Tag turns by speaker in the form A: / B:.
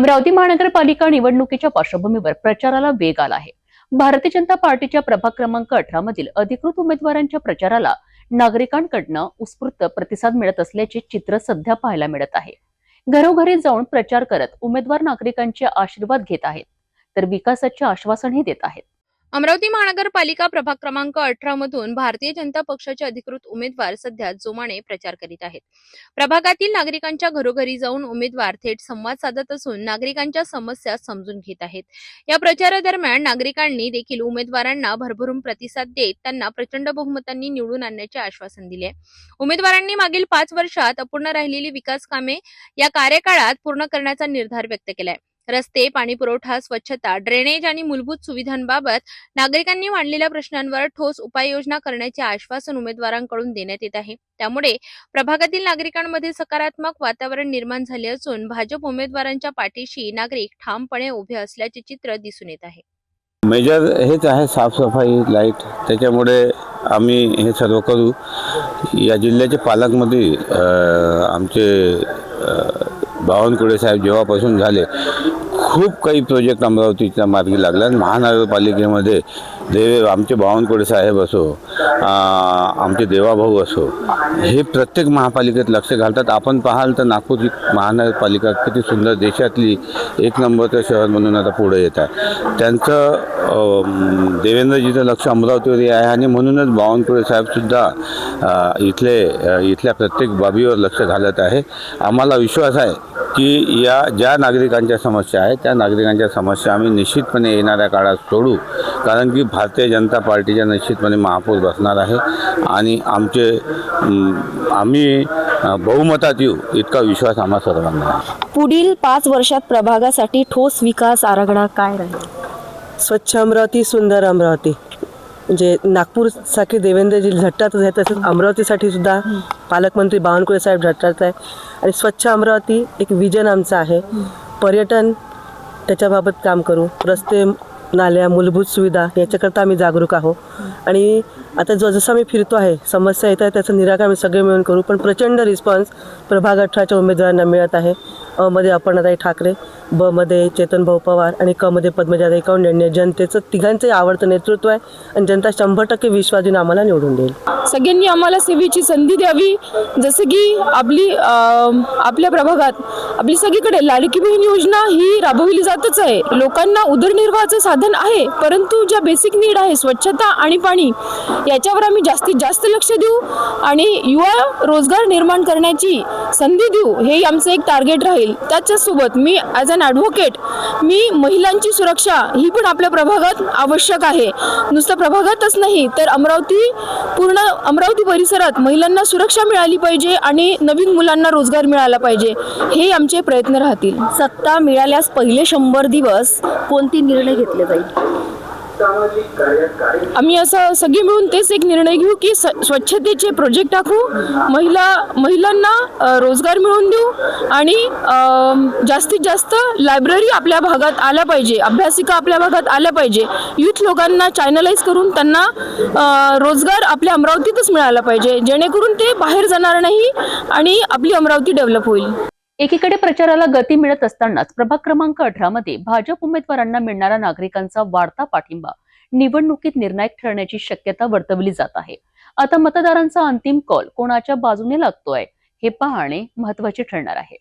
A: अमरावती महानगरपालिका निवडणुकीच्या पार्श्वभूमीवर प्रचाराला वेग आला आहे. भारतीय जनता पार्टीच्या प्रभाग क्रमांक अठरा मधील अधिकृत उमेदवारांच्या प्रचाराला नागरिकांकडनं उत्स्फूर्त प्रतिसाद मिळत असल्याचे चित्र सध्या पाहायला मिळत आहे. घरोघरी जाऊन प्रचार करत उमेदवार नागरिकांचे आशीर्वाद घेत आहेत तर विकासाचे आश्वासनही देत आहेत.
B: अमरावती महानगरपालिका प्रभाग क्रमांक अठरा मधून भारतीय जनता पक्षाचे अधिकृत उमेदवार सध्या जोमाने प्रचार करीत आहेत. प्रभागातील नागरिकांच्या घरोघरी जाऊन उमेदवार थेट संवाद साधत असून नागरिकांच्या समस्या समजून घेत आहेत. या प्रचारादरम्यान नागरिकांनी देखील उमेदवारांना भरभरून प्रतिसाद देत त्यांना प्रचंड बहुमतांनी निवडून आणण्याचे आश्वासन दिले. उमेदवारांनी मागील पाच वर्षात अपूर्ण राहिलेली विकास कामे या कार्यकाळात पूर्ण करण्याचा निर्धार व्यक्त केलाय. रस्ते पाणी पुरवठा स्वच्छता ड्रेनेज आणि मूलभूत सुविधांबाबत नागरिकांनी मांडलेल्या प्रश्नांवर ठोस उपाययोजना करण्याचे आश्वासन उमेदवारांकडून देण्यात येत आहे. त्यामुळे प्रभागातील नागरिकांमध्ये सकारात्मक वातावरण निर्माण झाले असून भाजप उमेदवारांच्या पाठीशी नागरिक ठामपणे उभे असल्याचे चित्र दिसून येत आहे.
C: मेजर हेच आहे साफसफाई लाइट. त्याच्यामुळे आम्ही हे सर्व करू. या जिल्ह्याचे पालकमध्ये आमचे बावनकुळे साहेब जेव्हापासून झाले खूप काही प्रोजेक्ट अमरावतीच्या मार्गी लागला. आणि महानगरपालिकेमध्ये देवे आमचे बावनकुळे साहेब असो आमचे देवाभाऊ असो हे प्रत्येक महापालिकेत लक्ष घालतात. आपण पाहाल तर नागपूर महानगरपालिका किती सुंदर देशातली एक नंबरचं शहर म्हणून आता पुढे येत आहे. त्यांचं देवेंद्रजीचं लक्ष अमरावतीवर आहे आणि म्हणूनच बावनकुळे साहेबसुद्धा इथले इथल्या प्रत्येक बाबीवर लक्ष घालत आहे. आम्हाला विश्वास आहे की या ज्या नागरिकांच्या समस्या आहेत त्या नागरिकांच्या समस्या आम्ही निश्चितपणे येणाऱ्या काळात सोडू. कारण की भारतीय जनता पार्टीच्या निश्चितपणे महापौर बसणार आहे. आणि आमचे आम्ही बहुमतात येऊ इतका विश्वास आम्हा सर्वांना आहे.
D: पुढील पाच वर्षात प्रभागासाठी ठोस विकास आराखडा काय राहील?
E: स्वच्छ अमरावती सुंदर अमरावती. म्हणजे नागपूरसाठी देवेंद्रजी झटतातच आहे तसंच अमरावतीसाठी सुद्धा पालकमंत्री बावनकुळे साहेब झटतात आहे. आणि स्वच्छ अमरावती एक विजन आमचं आहे. पर्यटन त्याच्याबाबत काम करू. रस्ते नाल्या मूलभूत सुविधा याच्याकरता आम्ही जागरूक आहोत. आणि आता जसं आम्ही फिरतो आहे समस्या येत आहे त्याचं निराकरण आम्ही सगळे मिळून करू पण प्रचंड रिस्पॉन्स प्रभाग अठराच्या उमेदवारांना मिळत आहे. अमध्ये अपर्णाताई ठाकरे ब मध्ये चेतन भाऊ पवार आणि क मध्ये पद्मजाताई कौंडिन्य जनतेचं तिघांचंही आवडतं नेतृत्व आहे आणि जनता शंभर टक्के विश्वास देऊन आम्हाला निवडून देईल.
F: सगळ्यांनी आम्हाला सेवेची संधी द्यावी. जसं की आपली आपल्या प्रभागात आपली सगळीकडे लाडकी बहीण योजना ही राबविली जातच आहे. लोकांना उदरनिर्वाहाचं साधन आहे परंतु ज्या बेसिक नीड आहे स्वच्छता आणि पाणी याच्यावर आम्ही जास्तीत जास्त लक्ष देऊ आणि युवा रोजगार निर्माण करण्याची संधी देऊ हे आमचं एक टार्गेट राहील. त्याच्यासोबत मी ॲज अन ॲडव्होकेट मी महिलांची सुरक्षा ही पण आपल्या प्रभागात आवश्यक आहे. नुसतं प्रभागातच नाही तर अमरावती पूर्ण अमरावती परिसरात महिलांना सुरक्षा मिळाली पाहिजे आणि नवीन मुलांना रोजगार मिळाला पाहिजे हे आमचे प्रयत्न राहतील.
D: सत्ता मिळाल्यास पहिले शंभर दिवस कोणते निर्णय घेतले जाईल?
F: आम्ही असं सगळे मिळून तेच एक निर्णय घेऊ की स्वच्छतेचे प्रोजेक्ट टाकू. महिला महिलांना रोजगार मिळवून देऊ आणि जास्तीत जास्त लायब्ररी आपल्या भागात आल्या पाहिजे अभ्यासिका आपल्या भागात आल्या पाहिजे. युथ लोकांना चॅनलाइज करून त्यांना रोजगार आपल्या अमरावतीतच मिळाला पाहिजे जेणेकरून ते बाहेर जाणार नाही आणि आपली अमरावती डेव्हलप होईल.
A: एकीकडे प्रचाराला गती मिळत असतानाच प्रभाग क्रमांक अठरा मध्ये भाजप उमेदवारांना मिळणारा नागरिकांचा वाढता पाठिंबा निवडणुकीत निर्णायक ठरण्याची शक्यता वर्तवली जात आहे. आता मतदारांचा अंतिम कॉल कोणाच्या बाजूने लागतोय हे पाहणे महत्त्वाचे ठरणार आहे.